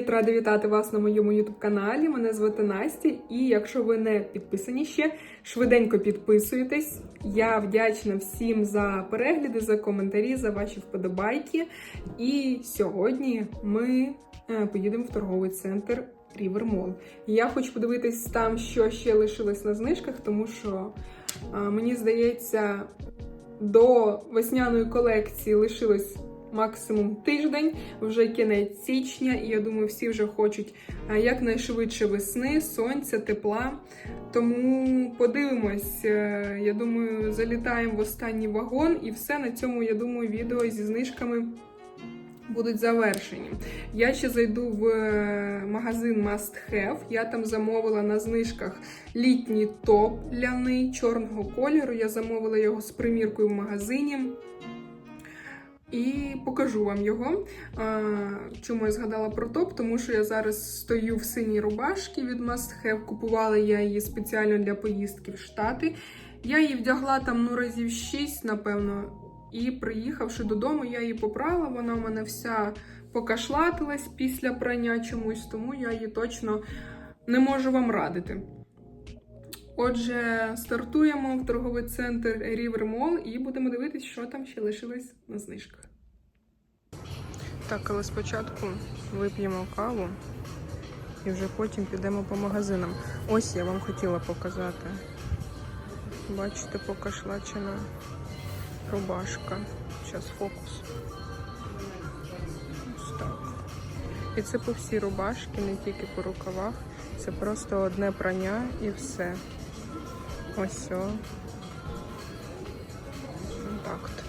Привіт, рада вітати вас на моєму youtube каналі. Мене звати Настя, і якщо ви не підписані ще, швиденько підписуйтесь. Я вдячна всім за перегляди, за коментарі, за ваші вподобайки. І сьогодні ми е, поїдемо в торговий центр River Mall. Я хочу подивитись там, що ще лишилось на знижках, тому що е, мені здається, до весняної колекції лишилось максимум тиждень, вже кінець січня, і я думаю, всі вже хочуть е, якнайшвидше весни, сонця, тепла. Тому подивимось. Е, Я думаю, залітаємо в останній вагон, і все на цьому, я думаю, відео зі знижками. Будуть завершені. Я ще зайду в е, магазин Must Have. Я там замовила на знижках літній топ ляний чорного кольору. Я замовила його з приміркою в магазині. І покажу вам його. Чому я згадала про топ? Тому що я зараз стою в синій рубашці від Must Have. Купувала я її спеціально для поїздки в Штати. Я її вдягла там ну разів 6, напевно. І приїхавши додому, я її попрала. Вона в мене вся покашлатилась після прання чомусь, тому я її точно не можу вам радити. Отже, стартуємо в торговий центр River Mall і будемо дивитися, що там ще лишилось на знижках. Так, але спочатку вип'ємо каву і вже потім підемо по магазинам. Ось я вам хотіла показати. Бачите, покашлачена рубашка. Зараз фокус. Ось так. І це по всій рубашки, не тільки по рукавах. Це просто одне прання і все. Ось о. Так.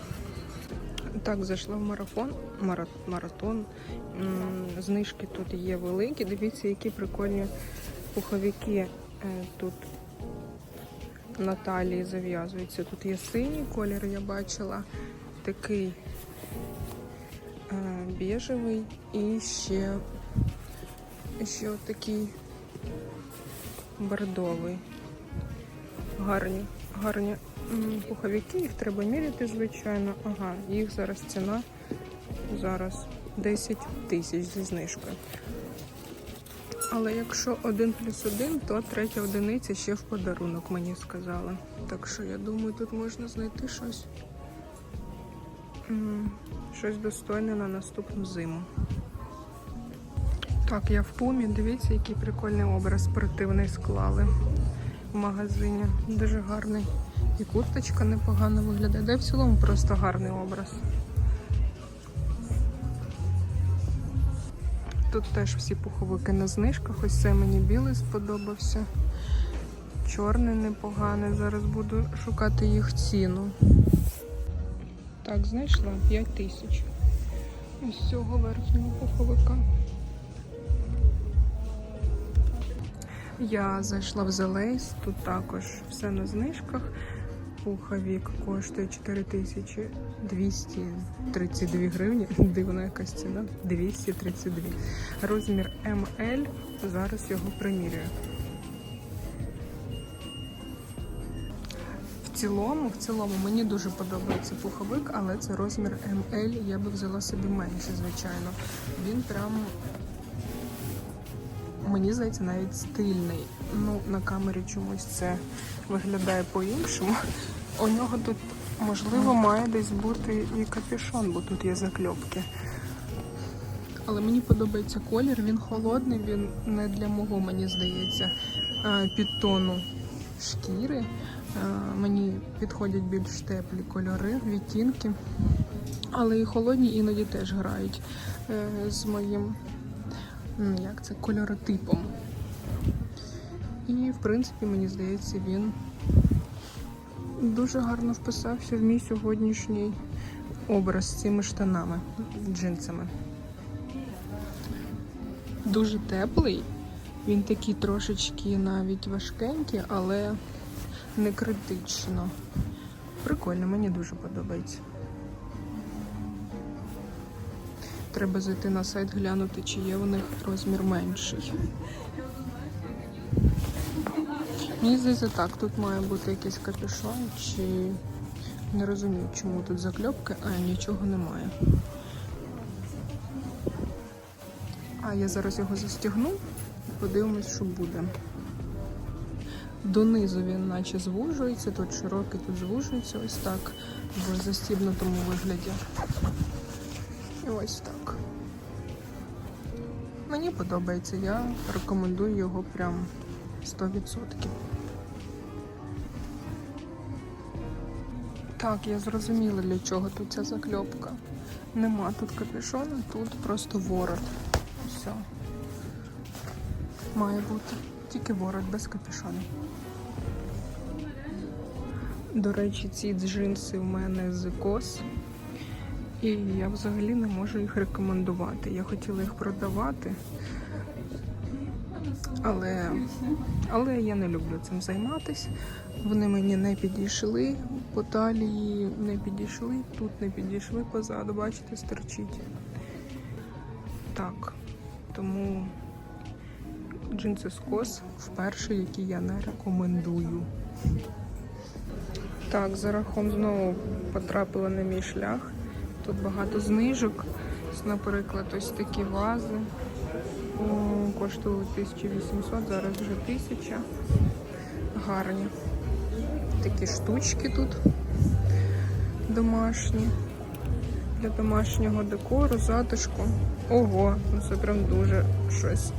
Так, зайшла в марафон. Маратон. Знижки тут є великі. Дивіться, які прикольні пуховики е, тут на талії зав'язуються. Тут є синій колір, я бачила. Такий е, біжевий і ще, ще такий бордовий. Гарні, гарні пуховики, їх треба міряти, звичайно. Ага, їх зараз ціна зараз 10 тисяч зі знижкою. Але якщо один плюс один, то третя одиниця ще в подарунок, мені сказали. Так що я думаю, тут можна знайти щось. Щось достойне на наступну зиму. Так, я в пумі. Дивіться, який прикольний образ спортивний склали в магазині. Дуже гарний. І курточка непогано виглядає. Да в цілому просто гарний образ. Тут теж всі пуховики на знижках. Ось це мені білий сподобався. Чорний непоганий. Зараз буду шукати їх ціну. Так, знайшла 5 тисяч. Ось цього верхнього пуховика. Я зайшла в Зелейс, тут також все на знижках. Пуховік коштує 4232 гривні. Дивна якась ціна. 232. Розмір МЛ. Зараз його примірюю. В цілому, в цілому мені дуже подобається пуховик, але це розмір МЛ. Я би взяла собі менше, звичайно. Він прям мені здається, навіть стильний. Ну, на камері чомусь це виглядає по-іншому. У нього тут, можливо, має десь бути і капюшон, бо тут є закльопки. Але мені подобається колір, він холодний, він не для мого, мені здається, а, підтону шкіри. Мені підходять більш теплі кольори, відтінки. Але і холодні іноді теж грають е, з моїм як це, кольоротипом. І, в принципі, мені здається, він дуже гарно вписався в мій сьогоднішній образ з цими штанами, джинсами. Дуже теплий. Він такий трошечки навіть важкенький, але не критично. Прикольно, мені дуже подобається. Треба зайти на сайт, глянути, чи є у них розмір менший. Мені здається, так, тут має бути якийсь капюшон, чи не розумію, чому тут закльопки, а нічого немає. А я зараз його застігну подивимось, що буде. Донизу він наче звужується, тут широкий, тут звужується ось так, в застібнутому вигляді. І ось так. Мені подобається, я рекомендую його прям 100%. Так, я зрозуміла, для чого тут ця закльопка. Нема тут капюшона, тут просто ворот. Все. Має бути. Тільки ворот без капюшона. До речі, ці джинси в мене з кос. І я взагалі не можу їх рекомендувати. Я хотіла їх продавати, але, але я не люблю цим займатися. Вони мені не підійшли по талії, не підійшли, тут не підійшли позаду, бачите, стерчить. Так, тому джинси з кос вперше, які я не рекомендую. Так, зарахом знову потрапила на мій шлях. Тут багато знижок. Наприклад, ось такі вази. О, Коштували 1800, зараз вже 1000. Гарні. Такі штучки тут домашні. Для домашнього декору, затишку. Ого, ну це прям дуже щось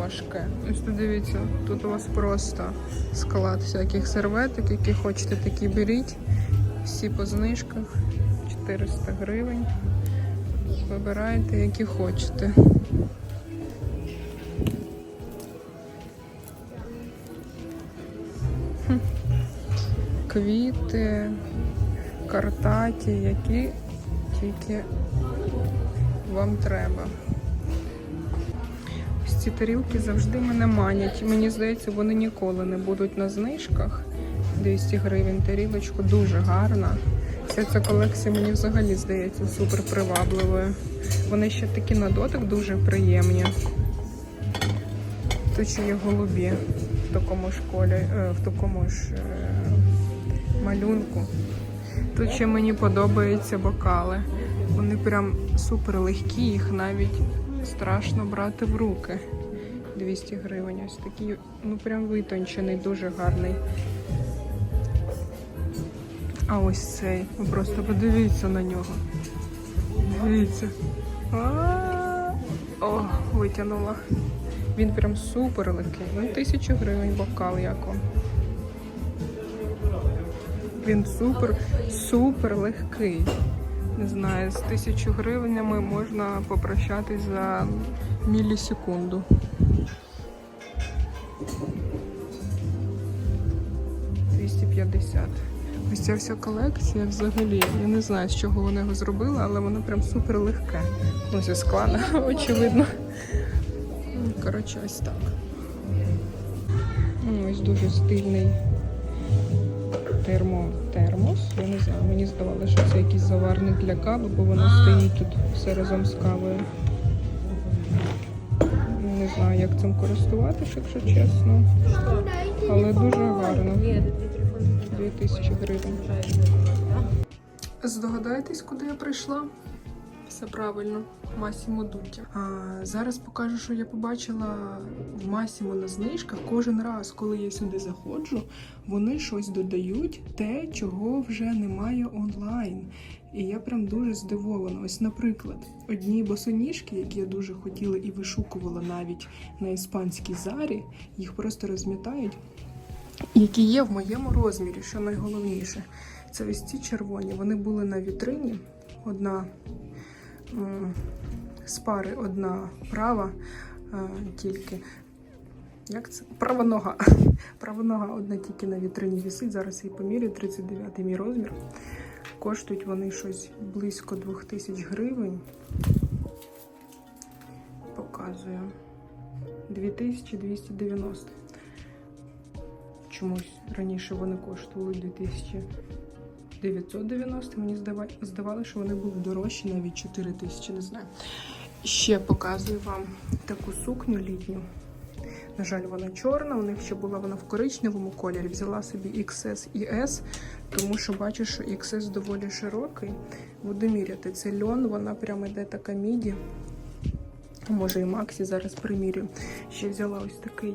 важке. Ось тут дивіться, тут у вас просто склад всяких серветок, які хочете, такі беріть. Всі по знижках. 400 гривень. Вибираєте, які хочете. Квіти, картаті, які тільки вам треба. Ось ці тарілки завжди мене манять. Мені здається, вони ніколи не будуть на знижках. 200 гривень тарілочку, дуже гарна. Вся ця колекція мені взагалі здається супер привабливою. Вони ще такі на дотик дуже приємні. Тут ще є голубі в такому ж е, в такому ж е, малюнку. Тут ще мені подобаються бокали. Вони прям супер легкі, їх навіть страшно брати в руки. 200 гривень. Ось такий, ну прям витончений, дуже гарний. А ось цей. Ви просто подивіться на нього. Дивіться. А-а-а. О, витягнула. Він прям супер легкий. Ну, тисячу гривень бокал як вам. Він супер, супер легкий. Не знаю, з тисячу гривнями можна попрощатись за мілісекунду. Двісті п'ятдесят. Ось ця вся колекція взагалі. Я не знаю, з чого вони його зробили, але воно прям супер легке. Ну, зі скла, очевидно. Коротше, ось так. Ну, Ось дуже стильний термо-термос. Я не знаю, мені здавалося, що це якийсь заварник для кави, бо воно стоїть тут все разом з кавою. Не знаю, як цим користуватися, якщо чесно. Але дуже гарно. 2000 гривень. Здогадаєтесь, куди я прийшла? Все правильно, Масімо Дуті. А зараз покажу, що я побачила в Масімо на знижках. Кожен раз, коли я сюди заходжу, вони щось додають, те, чого вже немає онлайн. І я прям дуже здивована. Ось, наприклад, одні босоніжки, які я дуже хотіла і вишукувала навіть на іспанській зарі, їх просто розмітають які є в моєму розмірі, що найголовніше. Це ось ці червоні. Вони були на вітрині. Одна з пари, одна права е, тільки. Як це? Права нога. Права нога одна тільки на вітрині висить. Зараз її помірю, 39 мій розмір. Коштують вони щось близько 2000 гривень. Показую. 2290 чомусь раніше вони коштували 2990. Мені здавалося, що вони були дорожчі, навіть 4000, не знаю. Ще показую вам таку сукню літню. На жаль, вона чорна. У них ще була вона в коричневому кольорі. Взяла собі XS і S, тому що бачу, що XS доволі широкий. Буду міряти. Це льон, вона прямо йде така міді. Може і Максі зараз примірю. Ще взяла ось такий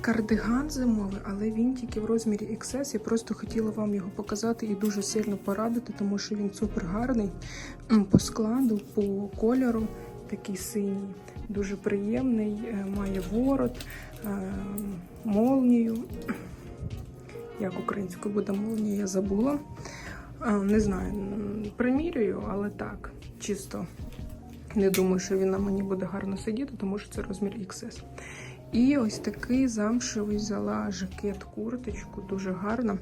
кардиган зимовий, але він тільки в розмірі XS. Я просто хотіла вам його показати і дуже сильно порадити, тому що він супер гарний по складу, по кольору. Такий синій, дуже приємний, е, має ворот, е, молнію. Як українською буде молнія, я забула. Не знаю, примірюю, але так, чисто не думаю, що він на мені буде гарно сидіти, тому що це розмір XS. І ось такий замшевий взяла жакет, курточку, дуже гарна.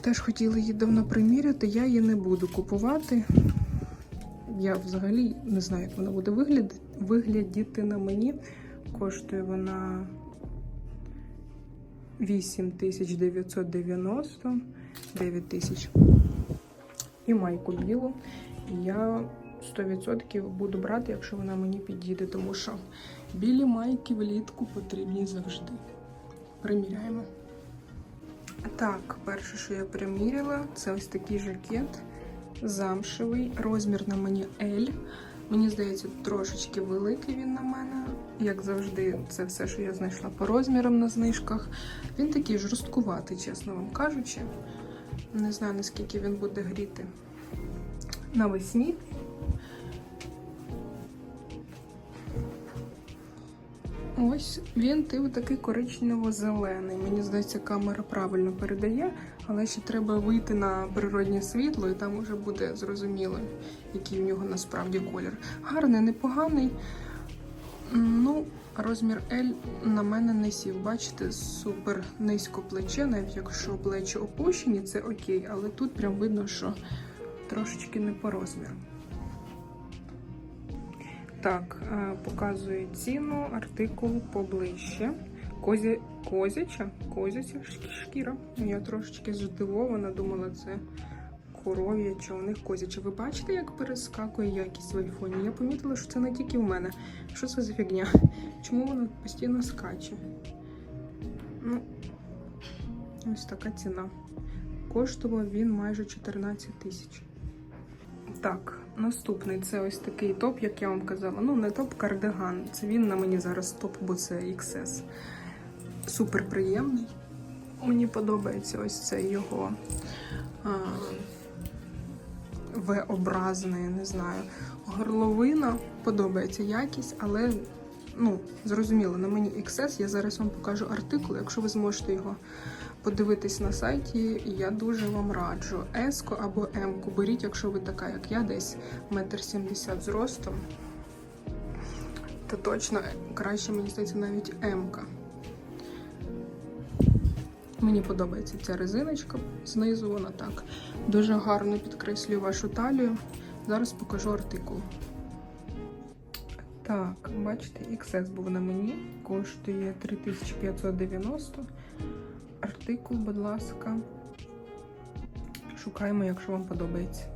Теж хотіла її давно приміряти, я її не буду купувати. Я взагалі не знаю, як вона буде виглядіти на мені. Коштує вона 8990, 9 тисяч. І майку білу. Я 100% буду брати, якщо вона мені підійде, тому що білі майки влітку потрібні завжди. Приміряємо. Так, перше, що я приміряла, це ось такий жакет замшевий. Розмір на мені L. Мені здається, трошечки великий він на мене. Як завжди, це все, що я знайшла по розмірам на знижках. Він такий жорсткуватий, чесно вам кажучи. Не знаю, наскільки він буде гріти навесні. Ось він тип такий коричнево-зелений. Мені здається, камера правильно передає, але ще треба вийти на природнє світло, і там вже буде зрозуміло, який в нього насправді колір. Гарний, непоганий. Ну, розмір L на мене не сів. Бачите, супер низько плече, навіть якщо плечі опущені, це окей, але тут прям видно, що трошечки не по розміру. Так, е, показую ціну, артикул поближче. Козя... Козяча? Козяча шкіра. Я трошечки здивована, думала, це коров'я чи у них козяча. Ви бачите, як перескакує якість в айфоні? Я помітила, що це не тільки в мене. Що це за фігня? Чому вона постійно скаче? Ну, ось така ціна. Коштував він майже 14 тисяч. Так, наступний це ось такий топ, як я вам казала. Ну, не топ кардиган. Це він на мені зараз топ, бо це XS. Супер приємний. Мені подобається ось це його я не знаю. Горловина подобається якість, але ну, зрозуміло, на мені XS. Я зараз вам покажу артикул. Якщо ви зможете його подивитись на сайті, я дуже вам раджу. Еску або М-ку беріть, якщо ви така, як я, десь метр сімдесят зростом, то точно краще, мені здається, навіть М-ка. Мені подобається ця резиночка знизу, вона так дуже гарно підкреслює вашу талію. Зараз покажу артикул. Так, бачите, XS був на мені, коштує 3590. Артикул, будь ласка. Шукаємо, якщо вам подобається.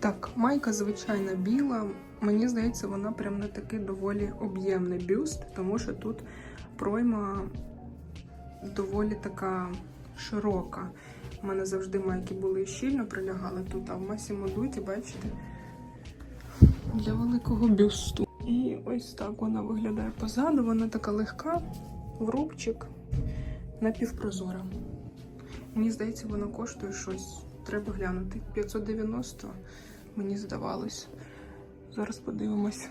Так, майка звичайна біла. Мені здається, вона прям не такий доволі об'ємний бюст, тому що тут пройма доволі така широка. У мене завжди майки були щільно прилягали тут, а в Massimo Dutti, бачите, для великого бюсту. І ось так вона виглядає позаду. Вона така легка, в рубчик, напівпрозора. Мені здається, вона коштує щось. Треба глянути. 590, мені здавалось. Зараз подивимось.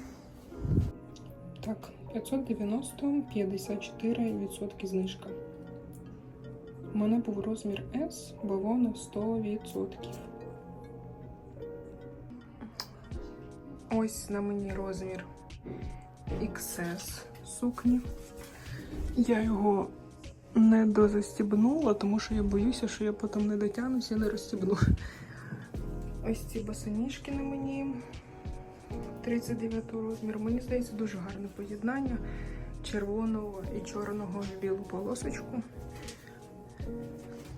Так, 590, 54% знижка. У мене був розмір S, бавовна 100%. Ось на мені розмір XS сукні. Я його не дозастібнула, тому що я боюся, що я потім не дотягнуся і не розстібну. Ось ці босоніжки на мені 39 розміру. Мені здається, дуже гарне поєднання червоного і чорного в білу полосочку.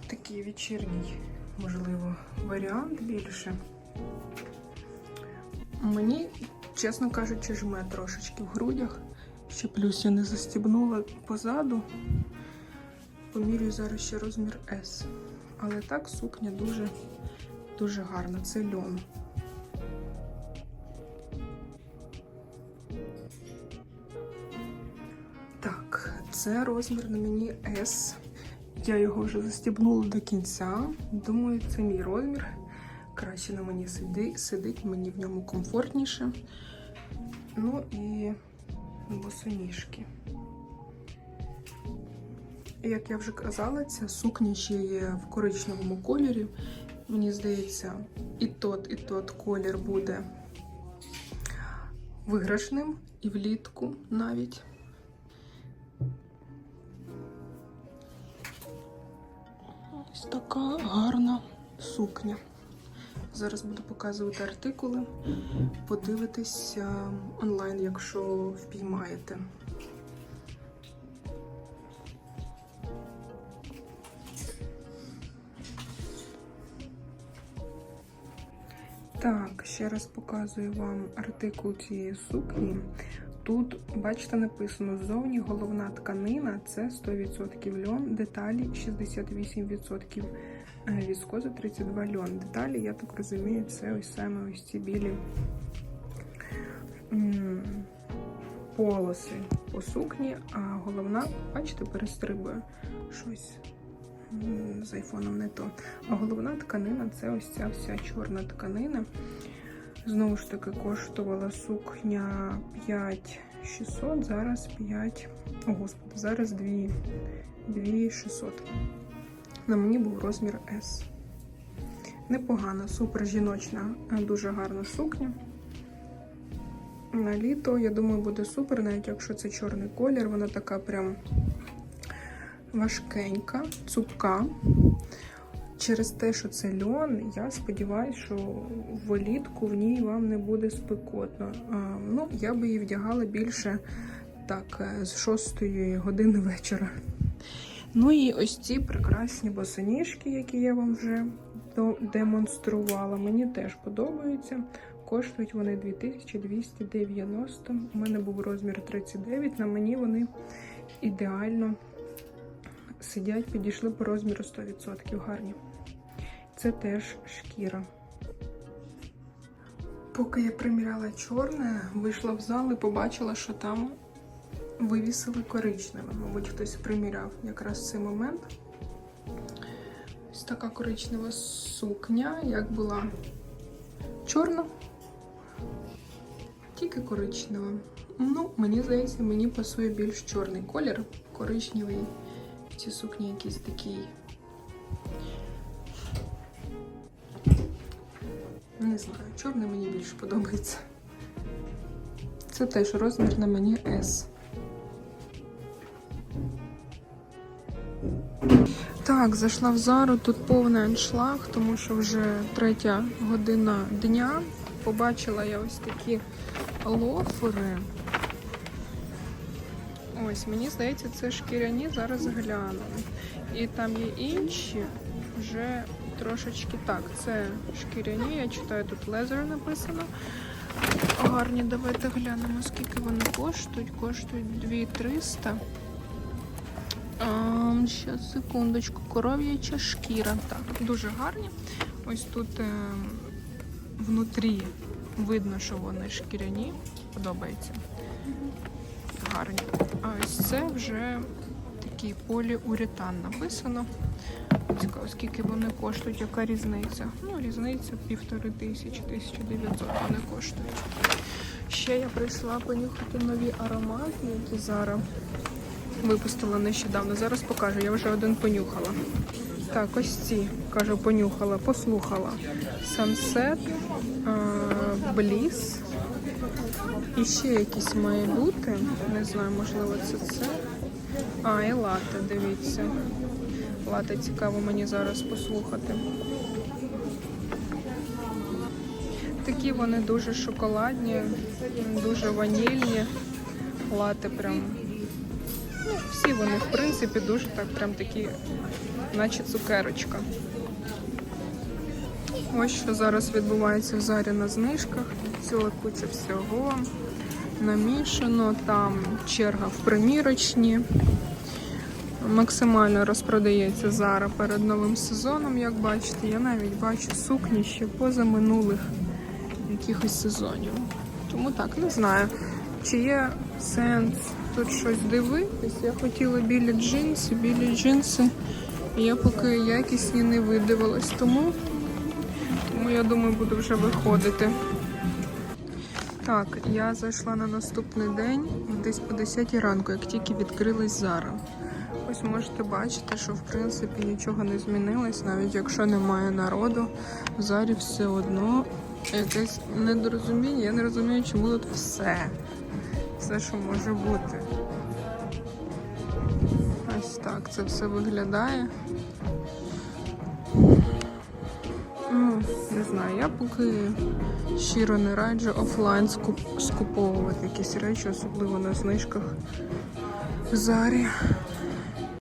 Такий вечірній, можливо, варіант більше. Мені, чесно кажучи, жме трошечки в грудях. Ще плюс я не застібнула позаду. Помірюю зараз ще розмір S. Але так сукня дуже дуже гарна. Це льон. Так, це розмір на мені S. Я його вже застібнула до кінця. Думаю, це мій розмір. Краще на мені сидить, сидить, мені в ньому комфортніше. Ну і босоніжки. Як я вже казала, ця сукня ще є в коричневому кольорі. Мені здається, і тот, і тот колір буде виграшним, і влітку навіть. Ось така гарна сукня. Зараз буду показувати артикули. Подивитися онлайн, якщо впіймаєте. Так, ще раз показую вам артикул цієї сукні. Тут, бачите, написано ззовні головна тканина це 100% льон, деталі 68%, е, віскоза 32 льон. Деталі, я так розумію, це ось саме ось ці білі полоси по сукні, а головна, бачите, перестрибує щось з айфоном не то. А головна тканина це ось ця вся чорна тканина. Знову ж таки, коштувала сукня 5600, зараз 5. О, господи, зараз 2, 2600. На мені був розмір S. Непогана, супер жіночна, дуже гарна сукня. На літо, я думаю, буде супер, навіть якщо це чорний колір, вона така прям важкенька, цупка. Через те, що це льон, я сподіваюся, що влітку в ній вам не буде спекотно. Ну, я би її вдягала більше так, е, з 6 години вечора. Ну і ось ці прекрасні босоніжки, які я вам вже демонструвала, мені теж подобаються. Коштують вони 2290. У мене був розмір 39, на мені вони ідеально сидять, підійшли по розміру 100% гарні. Це теж шкіра. Поки я приміряла чорне, вийшла в зал і побачила, що там вивісили коричневе. Мабуть, хтось приміряв якраз цей момент. Ось така коричнева сукня, як була чорна, тільки коричнева. Ну, мені здається, мені пасує більш чорний колір, коричневий. Ці сукні якийсь такий. Не знаю, чорний мені більше подобається. Це теж розмір на мені S. Так, зайшла в зару, тут повний аншлаг, тому що вже третя година дня. Побачила я ось такі лофери. Ось, мені здається, це шкіряні, зараз гляну. І там є інші, вже трошечки так. Це шкіряні, я читаю, тут лезер написано. Гарні, давайте глянемо, скільки вони коштують. Коштують 2300. Ще секундочку, коров'яча шкіра. Так, дуже гарні. Ось тут е, внутрі видно, що вони шкіряні. Подобається. Гарні. А ось це вже такий поліуретан написано. Цікаво, скільки вони коштують, яка різниця. Ну, різниця півтори тисячі, 1900 вони коштують. Ще я прийшла понюхати нові аромати, які зараз випустила нещодавно. Зараз покажу, я вже один понюхала. Так, ось ці, кажу, понюхала, послухала. А, Bliss. І ще якісь має бути. Не знаю, можливо, це це. А, і лате, дивіться. Лате цікаво мені зараз послухати. Такі вони дуже шоколадні, дуже ванільні. Лати прям. Ну, всі вони, в принципі, дуже так прям такі, наче цукерочка. Ось що зараз відбувається в зарі на знижках. Ціла куча всього намішано. Там черга в примірочні. Максимально розпродається зараз перед новим сезоном, як бачите. Я навіть бачу сукні ще поза минулих якихось сезонів. Тому так, не знаю, чи є сенс тут щось дивитись. Я хотіла білі джинси, білі джинси. Я поки якісні не видивилась, тому, тому я думаю, буду вже виходити. Так, я зайшла на наступний день десь по 10 ранку, як тільки відкрились зараз. Ось можете бачити, що в принципі нічого не змінилось, навіть якщо немає народу, в зарі все одно якесь недорозуміння. Я не розумію, чому тут все. Все, що може бути. Ось так це все виглядає. Ну, не знаю, я поки щиро не раджу офлайн скуп- скуповувати якісь речі, особливо на знижках в зарі.